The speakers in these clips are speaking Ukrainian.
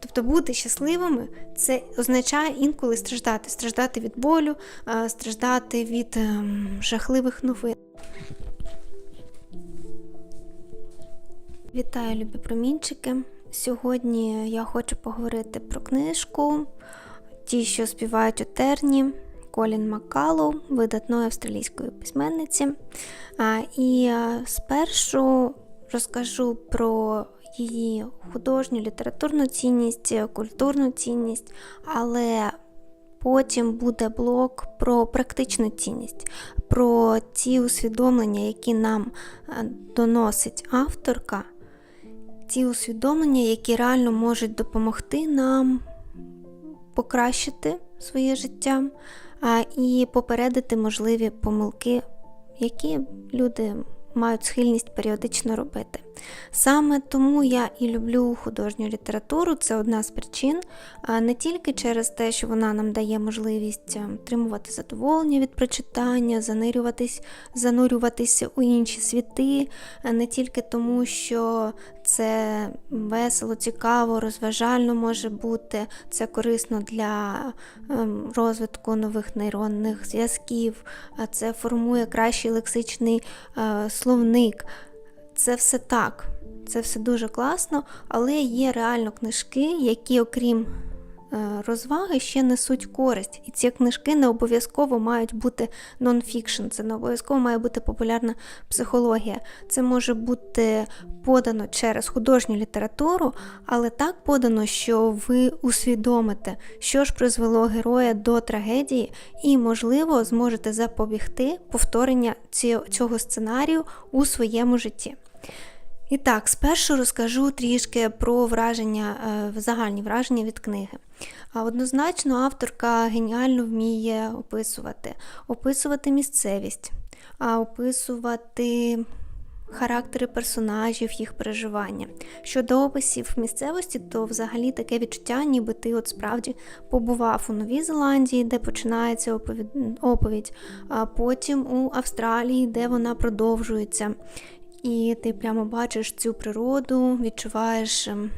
Тобто бути щасливими це означає інколи страждати, страждати від болю, страждати від ем, жахливих новин. Вітаю, любі промінчики. Сьогодні я хочу поговорити про книжку Ті, що співають у терні Колін Маккалу, видатної австралійської письменниці. І спершу розкажу про її художню літературну цінність, культурну цінність, але потім буде блок про практичну цінність, про ті усвідомлення, які нам е, доносить авторка, ті усвідомлення, які реально можуть допомогти нам покращити своє життя і попередити можливі помилки, які люди мають схильність періодично робити. Саме тому я і люблю художню літературу, це одна з причин, не тільки через те, що вона нам дає можливість е, отримувати задоволення від прочитання, занурюватись, занурюватися у інші світи, не тільки тому, що це весело, цікаво, розважально може бути, це корисно для ем, розвитку нових нейронних зв'язків, це формує кращий лексичний е, словник. Це все так, це все дуже класно, але є реально книжки, які, окрім е, розваги, ще несуть користь. І ці книжки не обов'язково мають бути нон-фікшн, це не обов'язково має бути популярна психологія. Це може бути подано через художню літературу, але так подано, що ви усвідомите, що ж призвело героя до трагедії, і, можливо, зможете запобігти повторення цього сценарію у своєму житті. І так, спершу розкажу трішки про враження, е, загальні враження від книги. Однозначно, авторка геніально вміє описувати, описувати місцевість, описувати характери персонажів, їх переживання. Щодо описів місцевості, то взагалі таке відчуття, ніби ти от справді побував у Новій Зеландії, де починається оповідь, оповідь, а потім у Австралії, де вона продовжується. І ти прямо бачиш цю природу, відчуваєш ем,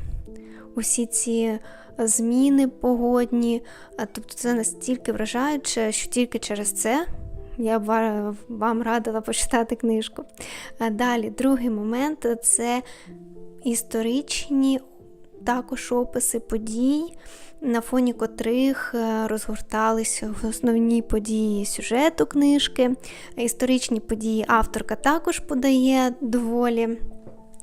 усі ці зміни погодні. Тобто це настільки вражаюче, що тільки через це я б вам радила почитати книжку. Далі, другий момент це історичні також описи подій, на фоні котрих е, розгорталися основні події сюжету книжки. Історичні події авторка також подає доволі.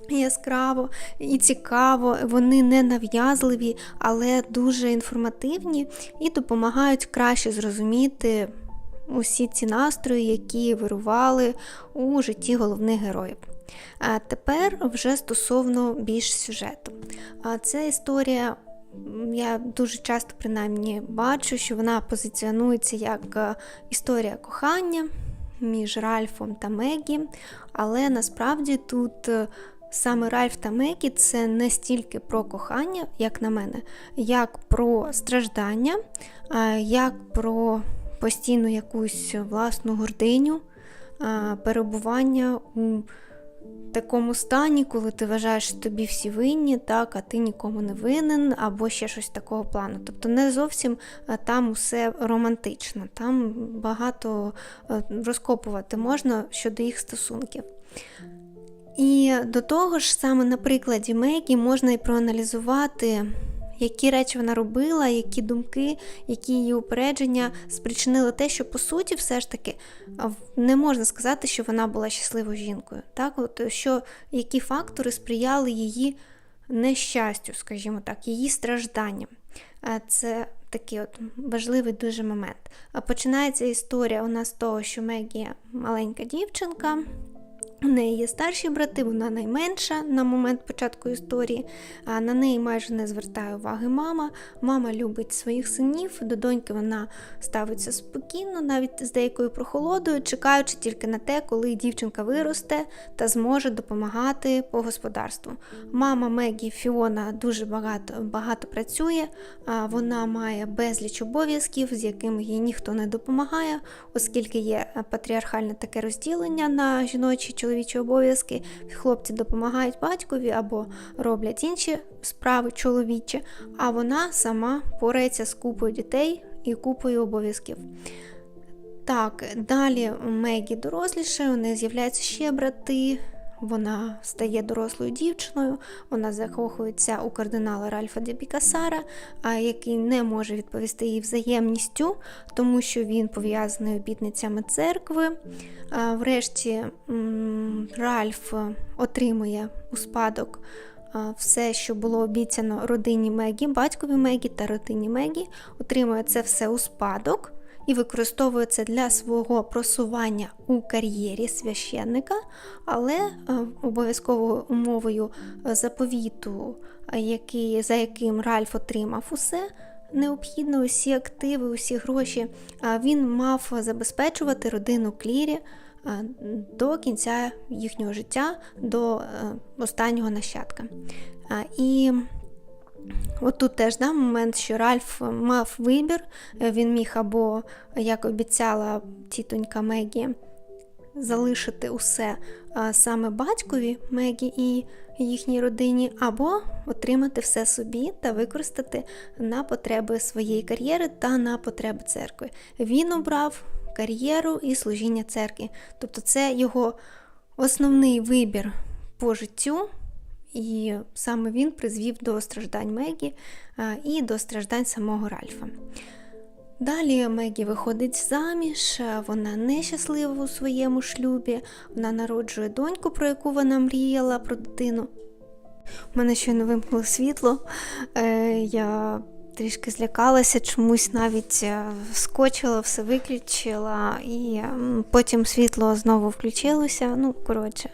Яскраво і цікаво, вони не нав'язливі, але дуже інформативні і допомагають краще зрозуміти усі ці настрої, які вирували у житті головних героїв. А тепер вже стосовно більш сюжету. А Це історія, я дуже часто принаймні бачу, що вона позиціонується як е, історія кохання між Ральфом та Мегі, але насправді тут. е, Саме Ральф та Мегі це не стільки про кохання, як на мене, як про страждання, як про постійну якусь власну гординю, перебування у такому стані, коли ти вважаєш, що тобі всі винні, так, а ти нікому не винен, або ще щось такого плану. Тобто не зовсім там усе романтично, там багато е, розкопувати можна щодо їх стосунків. І до того ж, саме на прикладі Мегі можна і проаналізувати, які речі вона робила, які думки, які її упередження спричинили те, що по суті, все ж таки не можна сказати, що вона була щасливою жінкою. Так, от що які фактори сприяли її нещастю, скажімо так, її стражданням. Це такий от важливий дуже момент. Починається історія у нас з того, що Мегі маленька дівчинка. У неї є старші брати, вона найменша на момент початку історії. А на неї майже не звертає уваги мама. Мама любить своїх синів, до доньки вона ставиться спокійно, навіть з деякою прохолодою, чекаючи тільки на те, коли дівчинка виросте та зможе допомагати по господарству. Мама Мегі Фіона дуже багато, багато працює, а вона має безліч обов'язків, з якими їй ніхто не допомагає, оскільки є патріархальне таке розділення на жіночі і чоловічі чоловічі обов'язки, хлопці допомагають батькові або роблять інші справи чоловічі, а вона сама порається з купою дітей і купою обов'язків. Так, далі Мегі доросліше, у неї з'являються ще брати. Вона стає дорослою дівчиною, вона закохується у кардинала Ральфа де Бікасара, який не може відповісти їй взаємністю, тому що він пов'язаний обітницями церкви. Врешті Ральф отримує у спадок все, що було обіцяно родині Мегі, батькові Мегі та родині Мегі, отримує це все у спадок і використовує це для свого просування у кар'єрі священника, але е, обов'язковою умовою е, заповіту, е, який, за яким Ральф отримав усе. Необхідно усі активи, усі гроші. Він мав забезпечувати родину Клірі до кінця їхнього життя, до останнього нащадка. І От тут теж да, момент, що Ральф мав вибір, е, він міг або, як обіцяла тітонька Мегі, залишити усе саме батькові Мегі і їхній родині, або отримати все собі та використати на потреби своєї кар'єри та на потреби церкви. Він обрав кар'єру і служіння церкви. Тобто це його основний вибір по життю. І саме він призвів до страждань Мегі і до страждань самого Ральфа. Далі Мегі виходить заміж, вона нещаслива у своєму шлюбі, вона народжує доньку, про яку вона мріяла, про дитину. У мене щойно вимкнуло світло. Е, я трішки злякалася, чомусь навіть е, скочила, все виключила, і потім світло знову включилося. Ну, коротше,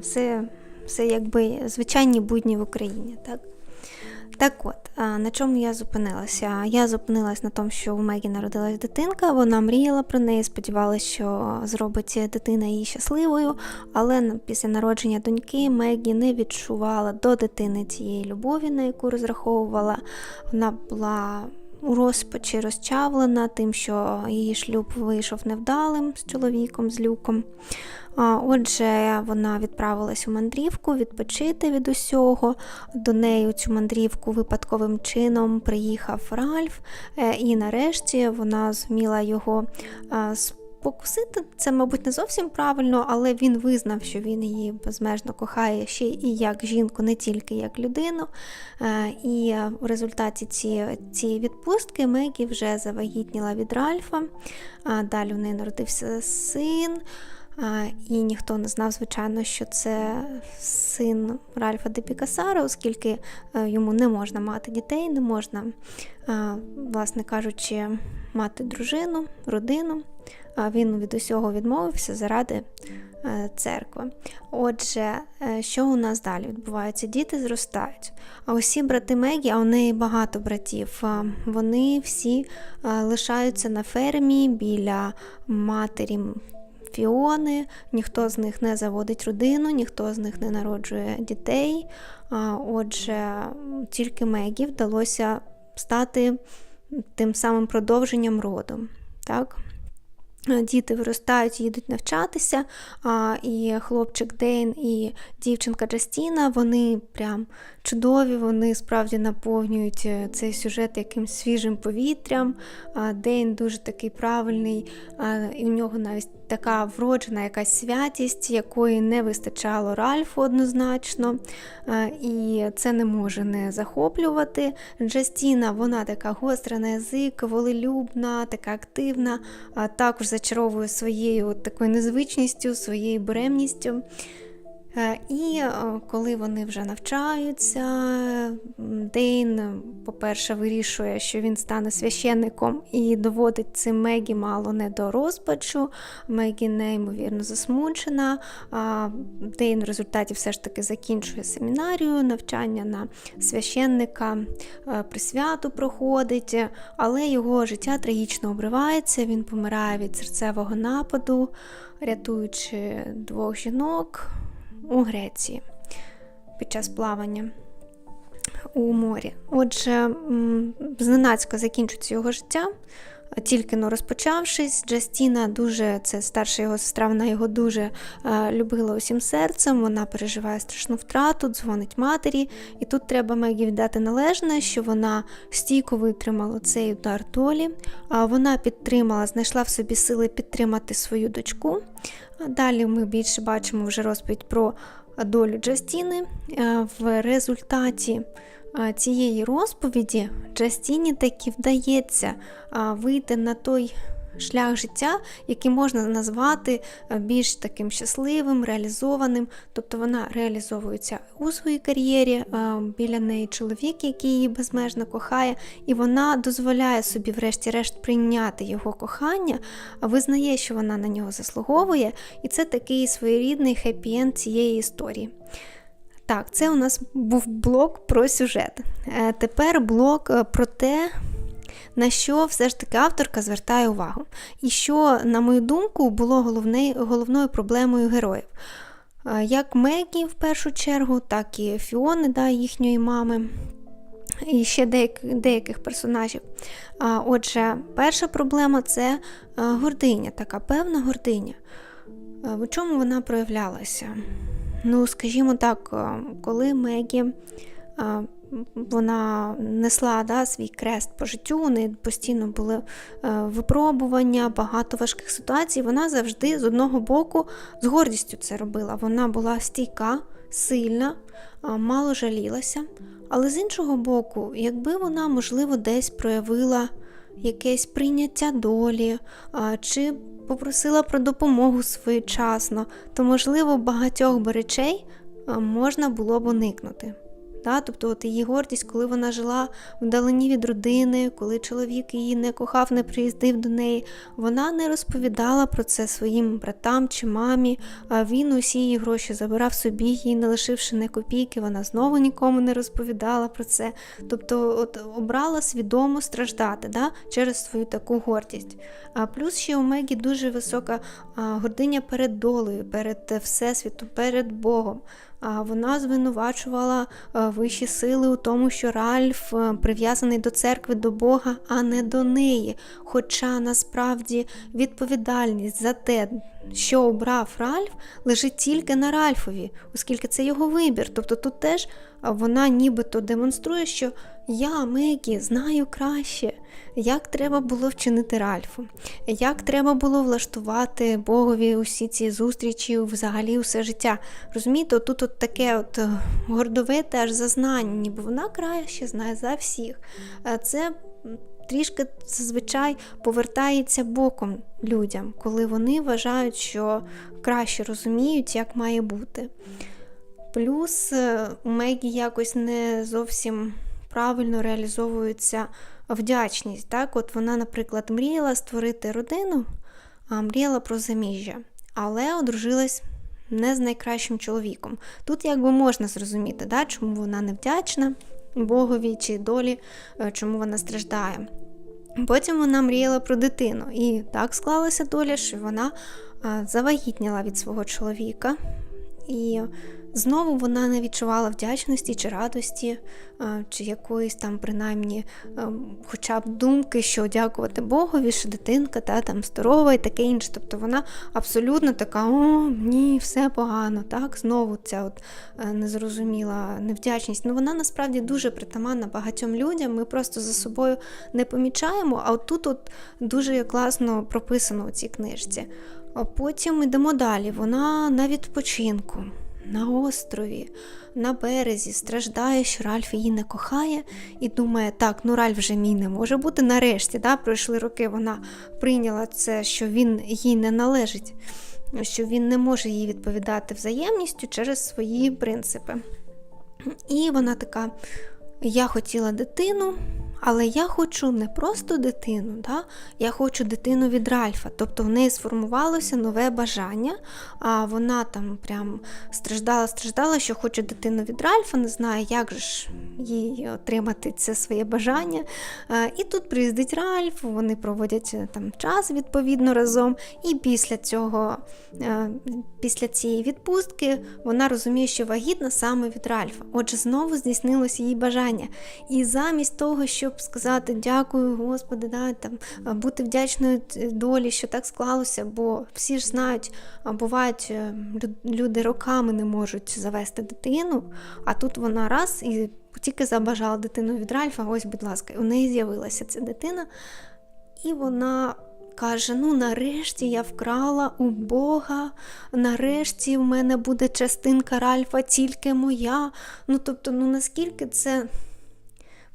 все все якби звичайні будні в Україні. Так Так от, на чому я зупинилася? Я зупинилась на тому, що у Мегі народилась дитинка, вона мріяла про неї, сподівалася, що зробить дитина її щасливою, але після народження доньки Мегі не відчувала до дитини цієї любові, на яку розраховувала. Вона була у розпачі розчавлена тим, що її шлюб вийшов невдалим з чоловіком, з люком. Отже, вона відправилась у мандрівку відпочити від усього. До неї у цю мандрівку випадковим чином приїхав Ральф, е, і нарешті вона зуміла його а, спокусити. Це, мабуть, не зовсім правильно, але він визнав, що він її безмежно кохає ще і як жінку, не тільки як людину. Е, І в результаті цієї, відпустки Мегі вже завагітніла від Ральфа. Далі в неї народився син. І ніхто не знав, звичайно, що це син Ральфа де Пікасара, оскільки е, йому не можна мати дітей, не можна, власне кажучи, мати дружину, родину. Він від усього відмовився заради е, церкви. Отже, е, що у нас далі відбувається? Діти зростають. А усі брати Мегі, а у неї багато братів, вони всі лишаються на фермі біля матері Фіони, ніхто з них не заводить родину, ніхто з них не народжує дітей. Отже, тільки Мегі вдалося стати тим самим продовженням роду. Так? Діти виростають, їдуть навчатися, а, і хлопчик Дейн і дівчинка Джастіна, вони прям чудові, вони справді наповнюють е, цей сюжет якимсь свіжим повітрям. Дейн дуже такий правильний, і у нього навіть така вроджена якась святість, якої не вистачало Ральфу однозначно. А, І це не може не захоплювати. Джастіна, вона така гостра на язик, волелюбна, така активна, також зачаровує своєю от такою незвичністю, своєю буремністю. Е, І е, коли вони вже навчаються, Дейн, по-перше, вирішує, що він стане священником і доводить цим Мегі мало не до розпачу. Мегі неймовірно засмучена. Дейн в результаті все ж таки закінчує семінарію, навчання на священника, е, присвяту проходить, але його життя трагічно обривається. Він помирає від серцевого нападу, рятуючи двох жінок у Греції під час плавання у морі. Отже, зненацька закінчується його життя. Тільки но розпочавшись, Джастіна дуже, це старша його сестра, вона його дуже е, любила усім серцем. Вона переживає страшну втрату, дзвонить матері. І тут треба Мегі віддати належне, що вона стійко витримала цей удар долі. А вона підтримала, знайшла в собі сили підтримати свою дочку. Далі ми більше бачимо вже розповідь про долю Джастіни. Е, В результаті цієї розповіді Джастіні таки вдається вийти на той шлях життя, який можна назвати більш таким щасливим, реалізованим. Тобто вона реалізовується у своїй кар'єрі, біля неї чоловік, який її безмежно кохає, і вона дозволяє собі, врешті-решт, прийняти його кохання, визнає, що вона на нього заслуговує, і це такий своєрідний хеппі-енд цієї історії. Так, це у нас був блок про сюжет. Е, Тепер блок е, про те, на що все ж таки авторка звертає увагу. І що, на мою думку, було головне, головною проблемою героїв. Е, Як Мегі в першу чергу, так і Фіони, да, їхньої мами, і ще деяких, деяких персонажів. А, Отже, перша проблема це гординя, така певна гординя. В чому вона проявлялася? Ну, скажімо так, е, коли Мегі е, вона несла да, свій крест по життю, у неї постійно були е, випробування, багато важких ситуацій. Вона завжди з одного боку з гордістю це робила. Вона була стійка, сильна, мало жалілася. Але з іншого боку, якби вона, можливо, десь проявила якесь прийняття долі, чи попросила про допомогу своєчасно, то, можливо, багатьох би речей можна було б уникнути. Та, тобто от її гордість, коли вона жила вдалині від родини, коли чоловік її не кохав, не приїздив до неї, вона не розповідала про це своїм братам чи мамі. А він усі її гроші забирав собі, їй не лишивши не копійки, вона знову нікому не розповідала про це. Тобто, от обрала свідомо страждати да, через свою таку гордість. А плюс ще у Мегі дуже висока гординя перед долею, перед всесвітом, перед Богом. А вона звинувачувала е, вищі сили у тому, що Ральф е, прив'язаний до церкви, до Бога, а не до неї. Хоча насправді відповідальність за те, що обрав Ральф, лежить тільки на Ральфові, оскільки це його вибір. Тобто тут теж е, вона нібито демонструє, що я, Мегі, знаю краще, як треба було вчинити Ральфу, як треба було влаштувати Богові усі ці зустрічі, взагалі усе життя. Розумієте, тут от таке от е, гордовите аж зазнання, ніби вона краще знає за всіх. Е, Це трішки зазвичай повертається боком людям, коли вони вважають, що краще розуміють, як має бути. Плюс е, у Мегі якось не зовсім правильно реалізовується вдячність. Так? От вона, наприклад, мріяла створити родину, а мріяла про заміжжя, але одружилась не з найкращим чоловіком. Тут якби можна зрозуміти, да? чому вона не вдячна Богові чи долі, е, чому вона страждає. Потім вона мріяла про дитину, і так склалася доля, що вона е, завагітніла від свого чоловіка. І знову вона не відчувала вдячності чи радості, чи якоїсь там, принаймні, хоча б думки, що дякувати Богові, що дитинка та там здорова і таке інше. Тобто вона абсолютно така: о, ні, все погано. Так, знову ця от е, незрозуміла невдячність. Ну вона насправді дуже притаманна багатьом людям. Ми просто за собою не помічаємо. А от тут от дуже класно прописано у цій книжці. А потім йдемо далі. Вона на відпочинку, на острові, на березі страждає, що Ральф її не кохає, і думає, так, ну Ральф вже мій не може бути. Нарешті, да, пройшли роки, вона прийняла це, що він їй не належить, що він не може їй відповідати взаємністю через свої принципи. І вона така: я хотіла дитину. Але я хочу не просто дитину, да? я хочу дитину від Ральфа. Тобто в неї сформувалося нове бажання, а вона там прям страждала, страждала, що хоче дитину від Ральфа, не знає, як же ж їй отримати це своє бажання. Е, І тут приїздить Ральф, вони проводять е, там час відповідно разом. І після цього, е, після цієї відпустки, вона розуміє, що вагітна саме від Ральфа. Отже, знову здійснилося її бажання. І замість того, щоб щоб сказати дякую, Господи, да, там, бути вдячною долі, що так склалося, бо всі ж знають, бувають е, люди роками не можуть завести дитину, а тут вона раз і тільки забажала дитину від Ральфа, ось, будь ласка, у неї з'явилася ця дитина, і вона. Каже, ну нарешті я вкрала у Бога, нарешті в мене буде частинка Ральфа тільки моя. Ну тобто, ну наскільки це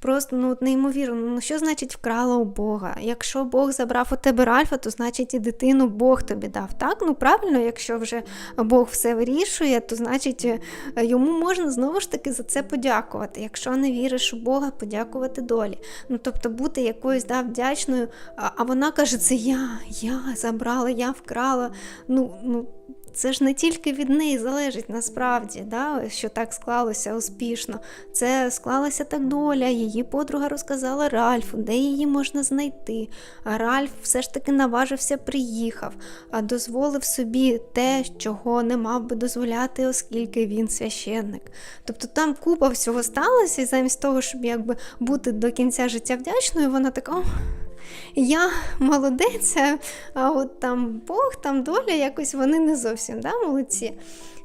просто ну, неймовірно. Ну що значить вкрала у Бога? Якщо Бог забрав у тебе Ральфа, то значить і дитину Бог тобі дав. Так? Ну правильно, якщо вже Бог все вирішує, то значить е, йому можна знову ж таки за це подякувати. Якщо не віриш у Бога, подякувати долі. Ну тобто бути якоюсь да, вдячною, а, вона каже, це я, я забрала, я вкрала. Ну, ну це ж не тільки від неї залежить насправді, да, що так склалося успішно. Це склалася так доля. Її подруга розказала Ральфу, де її можна знайти. А Ральф все ж таки наважився, приїхав, а дозволив собі те, чого не мав би дозволяти, оскільки він священник. Тобто там купа всього сталося, і замість того, щоб якби бути до кінця життя вдячною, вона така. «О, я молодець, а от там Бог, там доля, якось вони не зовсім да, молодці.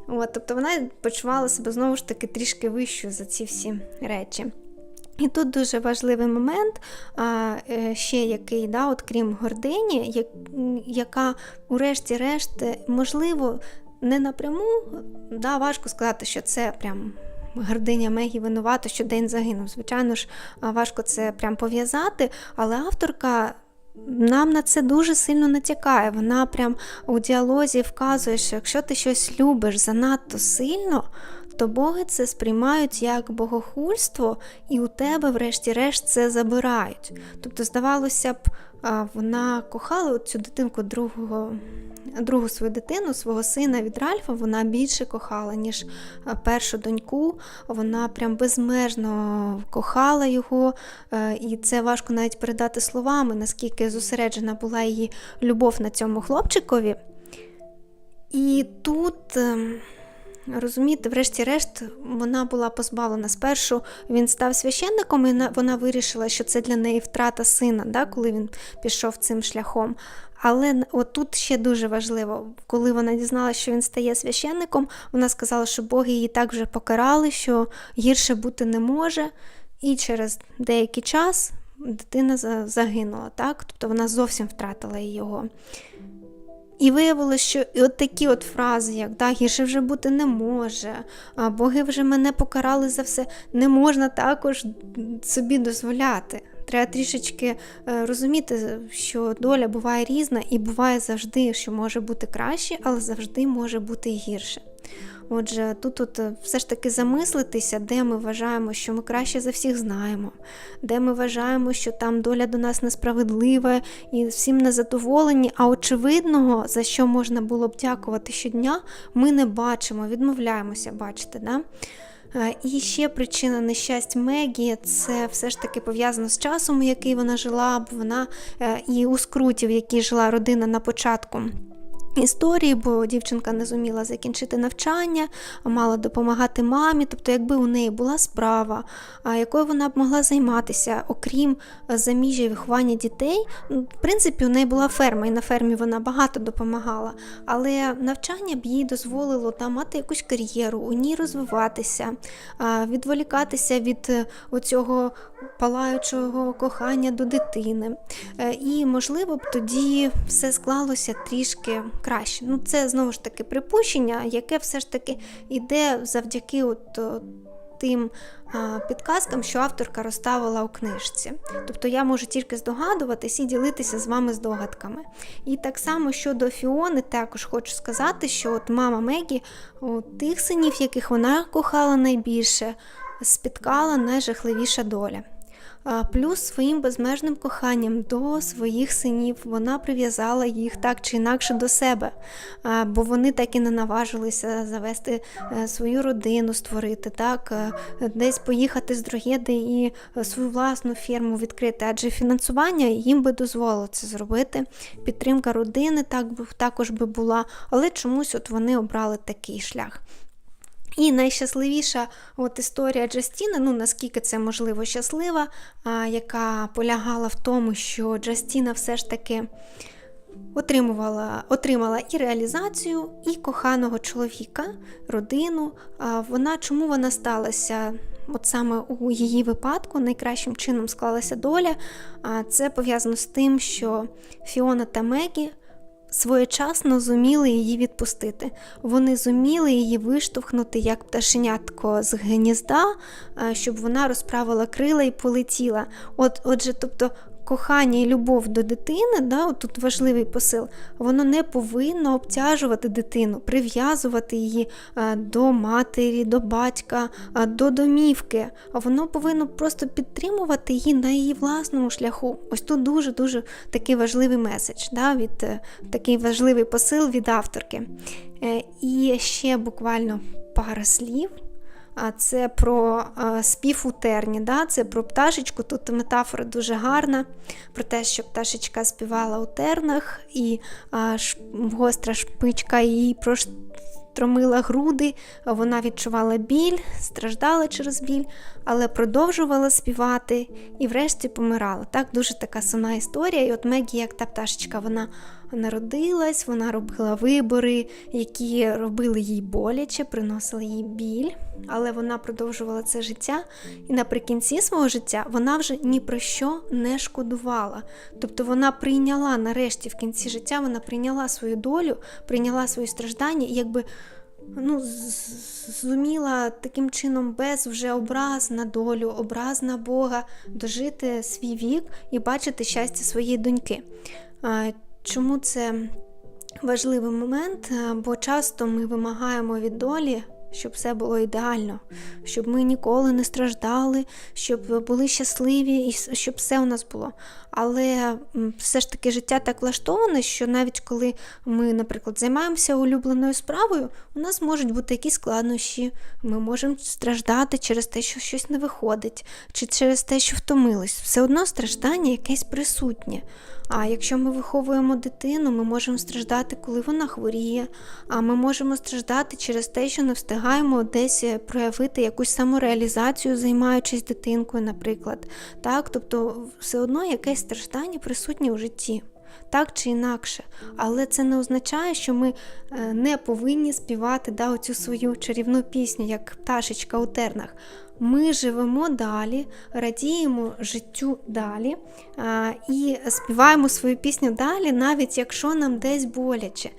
От, тобто вона почувала себе знову ж таки трішки вищою за ці всі речі. І тут дуже важливий момент, а, е, ще який, да, от крім гордині, як, яка, урешті-решт, е, можливо, не напряму, да, важко сказати, що це прям Гординя Мегі винувата, що день загинув. Звичайно ж, важко це прям пов'язати, але авторка. Нам на це дуже сильно натякає. Вона прям у діалозі вказує, що якщо ти щось любиш занадто сильно, то боги це сприймають як богохульство, і у тебе, врешті-решт, це забирають. Тобто, здавалося б, вона кохала цю дитинку другого, другу свою дитину, свого сина від Ральфа, вона більше кохала, ніж першу доньку. Вона прям безмежно кохала його, е, і це важко навіть передати словами, наскільки зосереджена була її любов на цьому хлопчикові. І тут. Розумієте, врешті-решт, вона була позбавлена спершу. Він став священником, і вона вирішила, що це для неї втрата сина, да, коли він пішов цим шляхом. Але отут ще дуже важливо, коли вона дізналася, що він стає священником, вона сказала, що боги її так вже покарали, що гірше бути не може. І через деякий час дитина загинула, так? Тобто вона зовсім втратила його. І виявилося, що і от такі от фрази, як да, гірше вже бути не може, а боги вже мене покарали за все, не можна також собі дозволяти. Треба трішечки е, розуміти, що доля буває різна і буває завжди, що може бути краще, але завжди може бути гірше. Отже, тут от е, все ж таки замислитися, де ми вважаємо, що ми краще за всіх знаємо, де ми вважаємо, що там доля до нас несправедлива і всім незадоволені, а очевидного, за що можна було б дякувати щодня, ми не бачимо, відмовляємося бачити. Да? Е, І ще причина нещасть Мегі це все ж таки пов'язано з часом, у який вона жила, бо вона е, і у скруті, в якій жила родина на початку. Історії, бо дівчинка не зуміла закінчити навчання, мала допомагати мамі. Тобто, якби у неї була справа, якою вона б могла займатися, окрім е, заміжжя і виховання дітей, ну, в принципі, у неї була ферма, і на фермі вона багато допомагала. Але навчання б їй дозволило там мати якусь кар'єру, у ній розвиватися, відволікатися від е, оцього палаючого кохання до дитини. Е, І, можливо, б тоді все склалося трішки краще. Ну, це знову ж таки припущення, яке все ж таки йде завдяки от, о, тим а, підказкам, що авторка розставила у книжці. Тобто я можу тільки здогадуватись і ділитися з вами здогадками. І так само щодо Фіони, також хочу сказати, що от мама Мегі, у тих синів, яких вона кохала найбільше, спіткала найжахливіша доля. Плюс своїм безмежним коханням до своїх синів вона прив'язала їх так чи інакше до себе, бо вони так і не наважилися завести е, свою родину, створити, так, е, десь поїхати з Дрогеди і свою власну фірму відкрити, адже фінансування їм би дозволило це зробити. Підтримка родини так також би була, але чомусь от вони обрали такий шлях. І найщасливіша от історія Джастіни, ну наскільки це можливо щаслива, а, яка полягала в тому, що Джастіна все ж таки отримувала, отримала і реалізацію, і коханого чоловіка, родину. А вона чому вона сталася? От саме у її випадку найкращим чином склалася доля. А це пов'язано з тим, що Фіона та Мегі своєчасно зуміли її відпустити. Вони зуміли її виштовхнути як пташенятко з гнізда, щоб вона розправила крила і полетіла. От, отже, тобто. Кохання і любов до дитини, да, от тут важливий посил, воно не повинно обтяжувати дитину, прив'язувати її до матері, до батька, до домівки. А воно повинно просто підтримувати її на її власному шляху. Ось тут дуже-дуже такий важливий меседж, да, від, е, такий важливий посил від авторки. Е, І ще буквально пара слів. А це про спів у терні, да? це про пташечку. Тут метафора дуже гарна про те, що пташечка співала у тернах, і гостра шпичка її проштрумила груди, вона відчувала біль, страждала через біль, але продовжувала співати і врешті помирала. Так, дуже така сумна історія. І от Мегі, як та пташечка, вона народилась, вона робила вибори, які робили їй боляче, приносили їй біль, але вона продовжувала це життя. І наприкінці свого життя вона вже ні про що не шкодувала. Тобто вона прийняла нарешті в кінці життя, вона прийняла свою долю, прийняла свої страждання і якби. Ну, зуміла таким чином без вже образ на долю, образ на Бога, дожити свій вік і бачити щастя своєї доньки. Чому це важливий момент? Бо часто ми вимагаємо від долі, щоб все було ідеально, щоб ми ніколи не страждали, щоб були щасливі і щоб все у нас було. Але все ж таки життя так влаштоване, що навіть коли ми, наприклад, займаємося улюбленою справою, у нас можуть бути якісь складнощі, ми можемо страждати через те, що щось не виходить, чи через те, що втомились. Все одно страждання якесь присутнє. А якщо ми виховуємо дитину, ми можемо страждати, коли вона хворіє, а ми можемо страждати через те, що не встигаємо десь е, проявити якусь самореалізацію, займаючись дитинкою, наприклад. Так, тобто все одно якесь страждання присутні у житті. Так чи інакше, але це не означає, що ми е, не повинні співати да, оцю свою чарівну пісню, як пташечка у тернах. Ми живемо далі, радіємо життю далі а, і співаємо свою пісню далі, навіть якщо нам десь боляче.